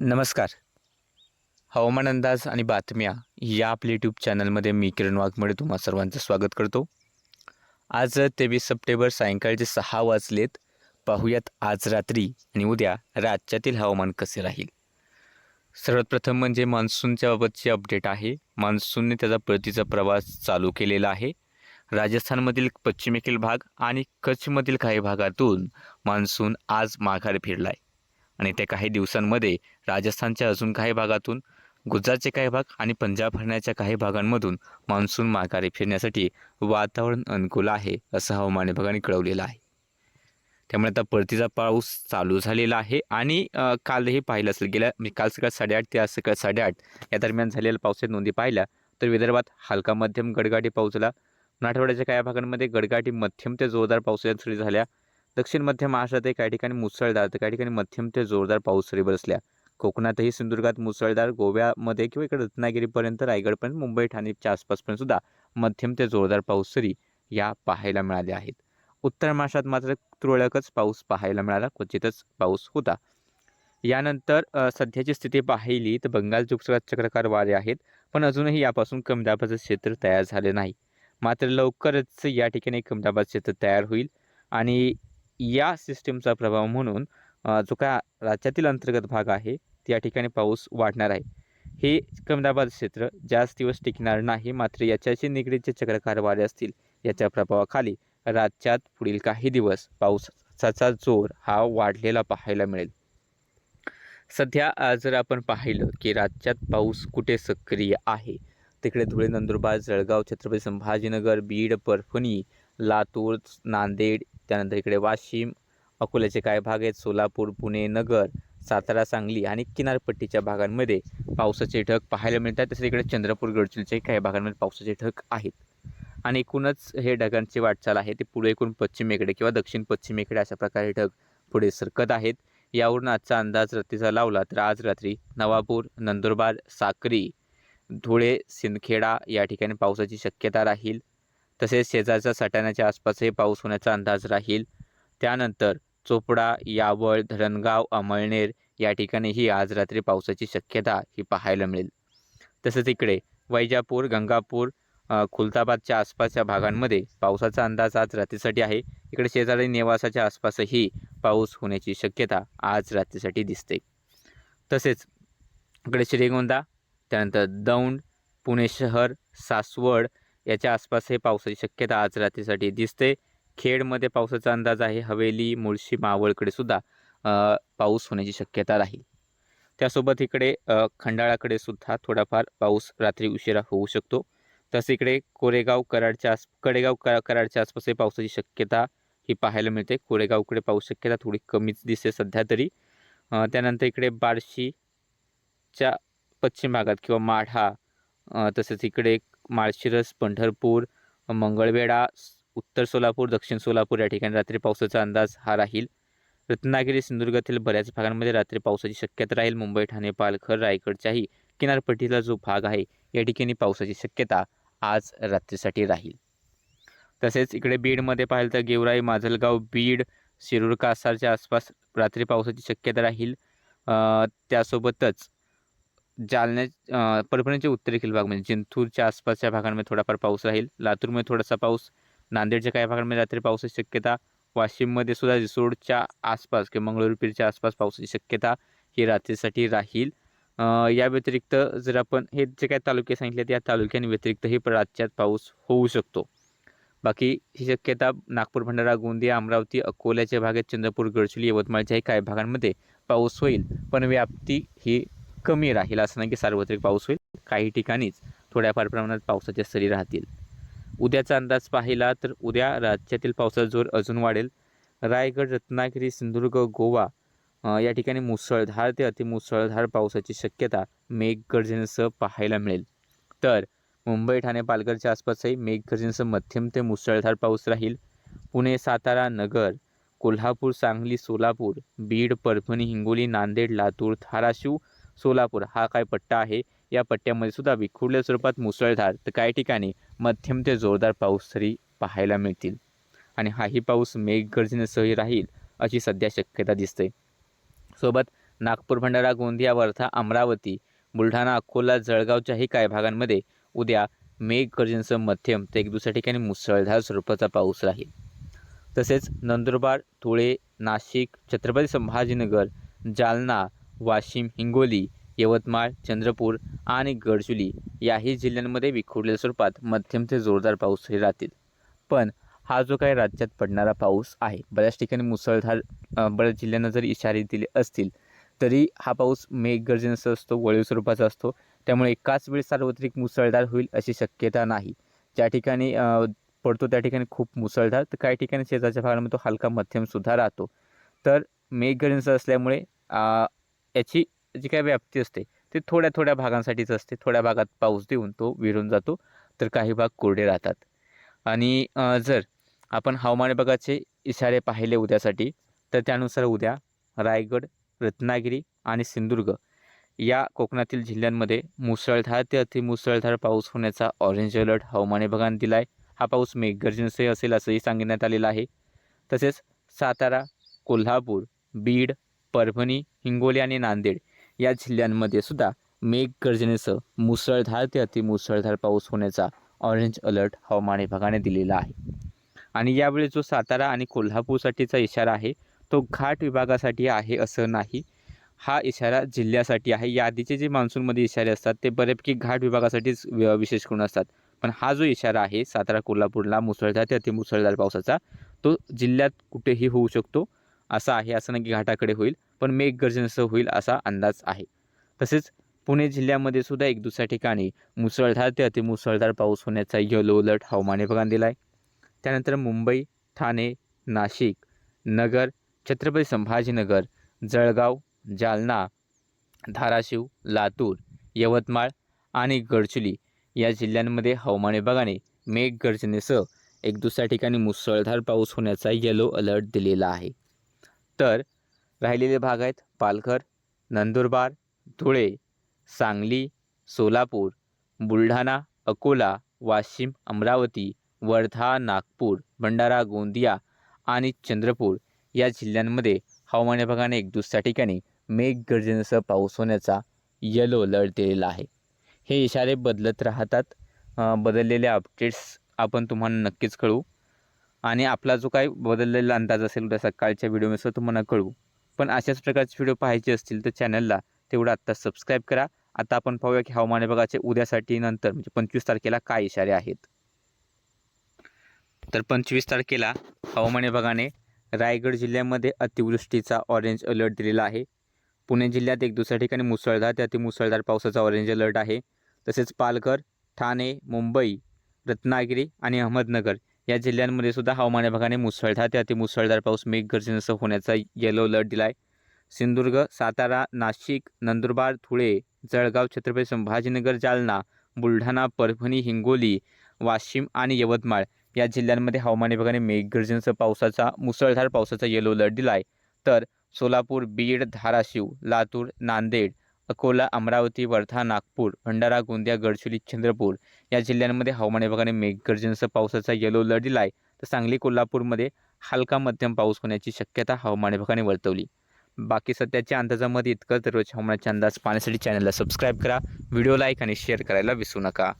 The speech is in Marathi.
नमस्कार. हवामान अंदाज आणि बातम्या या आपल्या यूट्यूब चॅनलमध्ये मी किरण वाघमोडे तुम्हा सर्वांचं स्वागत करतो. आज तेवीस सप्टेंबर सायंकाळचे सहा वाजलेत. पाहूयात आज रात्री आणि उद्या राज्यातील हवामान कसे राहील? सर्वात प्रथम म्हणजे मान्सूनच्या बाबतची अपडेट आहे. मान्सूनने त्याचा प्रतीचा प्रवास चालू केलेला आहे. राजस्थानमधील पश्चिमेकडील भाग आणि कच्छमधील काही भागातून मान्सून आज माघार फिरला आहे आणि त्या काही दिवसांमध्ये राजस्थानच्या अजून काही भागातून गुजरातचे काही भाग आणि पंजाब हरण्याच्या काही भागांमधून मान्सून माघारी फिरण्यासाठी वातावरण अनुकूल आहे असं हवामान विभागाने कळवलेलं आहे. त्यामुळे आता परतीचा पाऊस चालू झालेला आहे आणि कालही पाहिलं असेल गेल्या म्हणजे काल सकाळ साडेआठ ते आज सकाळ साडेआठ या दरम्यान झालेल्या पावसाच्या नोंदी पाहिल्या तर विदर्भात हलका मध्यम गडगाटी पाऊस झाला. मराठवाड्याच्या काही भागांमध्ये गडगाटी मध्यम ते जोरदार पावसाच्या सरी झाल्या. दक्षिण मध्य महाराष्ट्रातही काही ठिकाणी मुसळधार तर काही ठिकाणी मध्यम ते जोरदार पाऊस सरी बरसल्या कोकणातही सिंधुदुर्गात मुसळधार गोव्यामध्ये किंवा इकडे रत्नागिरीपर्यंत रायगडपर्यंत मुंबई ठाणेच्या आसपासपर्यंत सुद्धा मध्यम ते जोरदार पाऊस सरी या पाहायला मिळाल्या आहेत. उत्तर महाराष्ट्रात मात्र तुरळकच पाऊस पाहायला मिळाला क्वचितच पाऊस होता. यानंतर सध्याची स्थिती पाहिली तर बंगाल उपसागरात चक्रकार वारे आहेत पण अजूनही यापासून कमी दाबाचं क्षेत्र तयार झाले नाही. मात्र लवकरच या ठिकाणी कमी दाबाचं क्षेत्र तयार होईल आणि या सिस्टीमचा प्रभाव म्हणून जो काय राज्यातील अंतर्गत भाग आहे त्या ठिकाणी पाऊस वाढणार आहे. हे कमदाबाद क्षेत्र जास्त दिवस टिकणार नाही मात्र याच्याशी निगडीत जे चक्रकार वारे असतील याच्या प्रभावाखाली राज्यात पुढील काही दिवस पावसाचा जोर हा वाढलेला पाहायला मिळेल. सध्या जर आपण पाहिलं की राज्यात पाऊस कुठे सक्रिय आहे तिकडे धुळे नंदुरबार जळगाव छत्रपती संभाजीनगर बीड परभणी लातूर नांदेड त्यानंतर इकडे वाशिम अकोल्याचे काही भाग आहेत. सोलापूर पुणे नगर सातारा सांगली आणि किनारपट्टीच्या भागांमध्ये पावसाचे ढग पाहायला मिळतात. तसेच इकडे चंद्रपूर गडचिरोलीच्या काही भागांमध्ये पावसाचे ढग आहेत. आणि एकूणच हे ढगांची वाटचाल आहे. ते पुढे एकूण पश्चिमेकडे किंवा दक्षिण पश्चिमेकडे अशा प्रकारे ढग पुढे सरकत आहेत. यावरून आजचा अंदाज रात्रीचा लावला तर आज रात्री नवापूर नंदुरबार साक्री धुळे सिंदखेडा या ठिकाणी पावसाची शक्यता राहील. तसेच शेजारच्या सटाण्याच्या आसपासही पाऊस होण्याचा अंदाज राहील. त्यानंतर चोपडा यावळ धरणगाव अमळनेर या ठिकाणीही आज रात्री पावसाची शक्यता ही पाहायला मिळेल. तसेच इकडे वैजापूर गंगापूर खुलताबादच्या आसपासच्या भागांमध्ये पावसाचा अंदाज आज रात्रीसाठी आहे. इकडे शेजारी नेवासाच्या आसपासही पाऊस होण्याची शक्यता आज रात्रीसाठी दिसते. तसेच इकडे श्रीगोंदा त्यानंतर दौंड पुणे शहर सासवड याच्या आसपास हे पावसाची शक्यता आज रात्रीसाठी दिसते. खेडमध्ये पावसाचा अंदाज आहे. हवेली मुळशी मावळकडे सुद्धा पाऊस होण्याची शक्यता राहील. त्यासोबत इकडे खंडाळाकडे सुद्धा थोडाफार पाऊस रात्री उशिरा होऊ शकतो. तसं इकडे कोरेगाव कराडच्या आस कडेगाव करा कराडच्या आसपासही पावसाची शक्यता ही पाहायला मिळते. कोरेगावकडे पाऊस शक्यता थोडी कमीच दिसते सध्या तरी. त्यानंतर इकडे बार्शीच्या पश्चिम भागात किंवा माढा तसेच इकडे माळशिरस पंढरपूर मंगळवेढा उत्तर सोलापूर दक्षिण सोलापूर या ठिकाणी रात्री पावसाचा अंदाज हा राहील. रत्नागिरी सिंधुदुर्गातील बऱ्याच भागांमध्ये रात्री पावसाची शक्यता राहील. मुंबई ठाणे पालघर रायगडच्याही किनारपट्टीला जो भाग आहे या ठिकाणी पावसाची शक्यता आज रात्रीसाठी राहील. तसेच इकडे बीडमध्ये पाहिलं तर गेवराई माजलगाव बीड शिरूर कासारच्या आसपास रात्री पावसाची शक्यता राहील. त्यासोबतच जालन्या परभणीच्या परभणीचे उत्तरेकडील भाग म्हणजे जिंतूरच्या आसपासच्या भागांमध्ये थोडाफार पाऊस राहील. लातूरमध्ये थोडासा पाऊस नांदेडच्या काही भागांमध्ये रात्री पावसाची शक्यता वाशिममध्ये सुद्धा रिसोडच्या आसपास किंवा मंगळूरपीरच्या आसपास पावसाची शक्यता ही रात्रीसाठी राहील. या व्यतिरिक्त जर आपण हे जे काही तालुके सांगितले त्या तालुक्यांव्यतिरिक्तही राज्यात पाऊस होऊ शकतो. बाकी ही शक्यता नागपूर भंडारा गोंदिया अमरावती अकोल्याच्या भागात चंद्रपूर गडचिरोली यवतमाळच्याही काही भागांमध्ये पाऊस होईल. पण व्याप्ती ही कमी राहील असं नाही की सार्वत्रिक पाऊस होईल. काही ठिकाणीच थोड्याफार प्रमाणात पावसाच्या सरी राहतील. उद्याचा अंदाज पाहिला तर उद्या राज्यातील पावसाचा जोर अजून वाढेल. रायगड रत्नागिरी सिंधुदुर्ग गोवा या ठिकाणी मुसळधार ते अतिमुसळधार पावसाची शक्यता मेघगर्जनेसह पाहायला मिळेल. तर मुंबई ठाणे पालघरच्या आसपासही मेघगर्जनेसह मध्यम ते मुसळधार पाऊस राहील. पुणे सातारा नगर कोल्हापूर सांगली सोलापूर बीड परभणी हिंगोली नांदेड लातूर धाराशिव सोलापूर हा काय पट्टा आहे? या पट्ट्यामध्ये सुद्धा विखुरल्या स्वरूपात मुसळधार तर काही ठिकाणी मध्यम ते जोरदार पाऊस तरी पाहायला मिळतील. आणि हाही पाऊस मेघगर्जनेसह राहील अशी सध्या शक्यता दिसते. सोबत नागपूर भंडारा गोंदिया वर्धा अमरावती बुलढाणा अकोला जळगावच्याही काही भागांमध्ये उद्या मेघगर्जनेसह मध्यम ते एक दुसऱ्या ठिकाणी मुसळधार स्वरूपाचा पाऊस राहील. तसेच नंदुरबार धुळे नाशिक छत्रपती संभाजीनगर जालना वाशिम हिंगोली यवतमाळ चंद्रपूर आणि गडचुली याही जिल्ह्यांमध्ये विखुरलेल्या स्वरूपात मध्यम ते जोरदार पाऊसही राहतील. पण हा जो काही राज्यात पडणारा पाऊस आहे बऱ्याच ठिकाणी मुसळधार बऱ्याच जिल्ह्यांना जरी इशारे दिले असतील तरी हा पाऊस मेघगर्जनेचा असतो वळीव स्वरूपाचा असतो. त्यामुळे एकाच वेळी सार्वत्रिक मुसळधार होईल अशी शक्यता नाही. ज्या ठिकाणी पडतो त्या ठिकाणी खूप मुसळधार तर काही ठिकाणी शेजारच्या भागामध्ये तो हलका मध्यमसुद्धा राहतो. तर मेघगर्जनेचा असल्यामुळे याची जी काही व्याप्ती असते ती थोड्या थोड्या भागांसाठीच असते. थोड्या भागात पाऊस देऊन तो विरून जातो तर काही भाग कोरडे राहतात. आणि जर आपण हवामान विभागाचे इशारे पाहिले उद्यासाठी तर त्यानुसार उद्या रायगड रत्नागिरी आणि सिंधुदुर्ग या कोकणातील जिल्ह्यांमध्ये मुसळधार ते अतिमुसळधार पाऊस होण्याचा ऑरेंज अलर्ट हवामान विभागाने दिला आहे हा पाऊस मेघगर्जनेसही असेल असंही सांगण्यात आलेलं आहे. तसेच सातारा कोल्हापूर बीड परभणी हिंगोली आणि नांदेड या जिल्ह्यांमध्ये सुद्धा मेघगर्जनेसह मुसळधार ते अतिमुसळधार पाऊस होण्याचा ऑरेंज अलर्ट हवामान विभागाने दिलेला आहे. आणि यावेळी जो सातारा आणि कोल्हापूरसाठीचा इशारा आहे तो घाट विभागासाठी आहे असं नाही. हा इशारा जिल्ह्यासाठी आहे. याआधीचे जे मान्सूनमध्ये इशारे असतात ते बऱ्यापैकी घाट विभागासाठीच विशेष करून असतात. पण हा जो इशारा आहे सातारा कोल्हापूरला मुसळधार ते अतिमुसळधार पावसाचा तो जिल्ह्यात कुठेही होऊ शकतो. असा आहे असं नाही की घाटाकडे होईल पण मेघगर्जनेसह होईल असा अंदाज आहे. तसेच पुणे जिल्ह्यामध्ये सुद्धा एक दुसऱ्या ठिकाणी मुसळधार ते अतिमुसळधार पाऊस होण्याचा येलो अलर्ट हवामान विभागाने दिला आहे त्यानंतर मुंबई ठाणे नाशिक नगर छत्रपती संभाजीनगर जळगाव जालना धाराशिव लातूर यवतमाळ आणि गडचिरोली या जिल्ह्यांमध्ये हवामान विभागाने मेघगर्जनेसह एक दुसऱ्या ठिकाणी मुसळधार पाऊस होण्याचा येलो अलर्ट दिलेला आहे. तर राहिलेले भाग आहेत पालघर नंदुरबार धुळे सांगली सोलापूर बुलढाणा अकोला वाशिम अमरावती वर्धा नागपूर भंडारा गोंदिया आणि चंद्रपूर या जिल्ह्यांमध्ये हवामान विभागाने एक दुसऱ्या ठिकाणी मेघगर्जनेसह पाऊस होण्याचा येलो अलर्ट दिलेला आहे. हे इशारे बदलत राहतात. बदललेले अपडेट्स आपण तुम्हाला नक्कीच कळवू. आणि आपला जो काही बदललेला अंदाज असेल उद्या सकाळच्या व्हिडिओमध्ये तुम्हाला कळवू. पण अशाच प्रकारचे व्हिडिओ पाहायचे असतील तर चॅनलला तेवढं आत्ता सबस्क्राईब करा. आता आपण पाहूया की हवामान विभागाचे उद्यासाठी नंतर म्हणजे पंचवीस तारखेला काय इशारे आहेत. तर पंचवीस तारखेला हवामान विभागाने रायगड जिल्ह्यामध्ये अतिवृष्टीचा ऑरेंज अलर्ट दिलेला आहे. पुणे जिल्ह्यात एक दुसऱ्या ठिकाणी मुसळधार ते अतिमुसळधार पावसाचा ऑरेंज अलर्ट आहे. तसेच पालघर ठाणे मुंबई रत्नागिरी आणि अहमदनगर या जिल्ह्यांमध्ये सुद्धा हवामान विभागाने मुसळधार ते अतिमुसळधार पाऊस मेघगर्जनेसह होण्याचा येलो अलर्ट दिला आहे सिंधुदुर्ग सातारा नाशिक नंदुरबार धुळे जळगाव छत्रपती संभाजीनगर जालना बुलढाणा परभणी हिंगोली वाशिम आणि यवतमाळ या जिल्ह्यांमध्ये हवामान विभागाने मेघगर्जनेसह पावसाचा मुसळधार पावसाचा येलो अलर्ट दिला आहे तर सोलापूर बीड धाराशिव लातूर नांदेड अकोला अमरावती वर्धा नागपूर भंडारा गोंदिया गडचिरोली चंद्रपूर या जिल्ह्यांमध्ये हवामान विभागाने मेघगर्जनेसह पावसाचा येलो अलर्ट दिला आहे तर सांगली कोल्हापूरमध्ये हलका मध्यम पाऊस होण्याची शक्यता हवामान विभागाने वर्तवली. बाकी सध्याच्या अंदाजामध्ये इतकं दररोज हवामानाचे अंदाज पाहण्यासाठी चॅनलला सबस्क्राईब करा व्हिडिओ लाईक आणि शेअर करायला विसरू नका.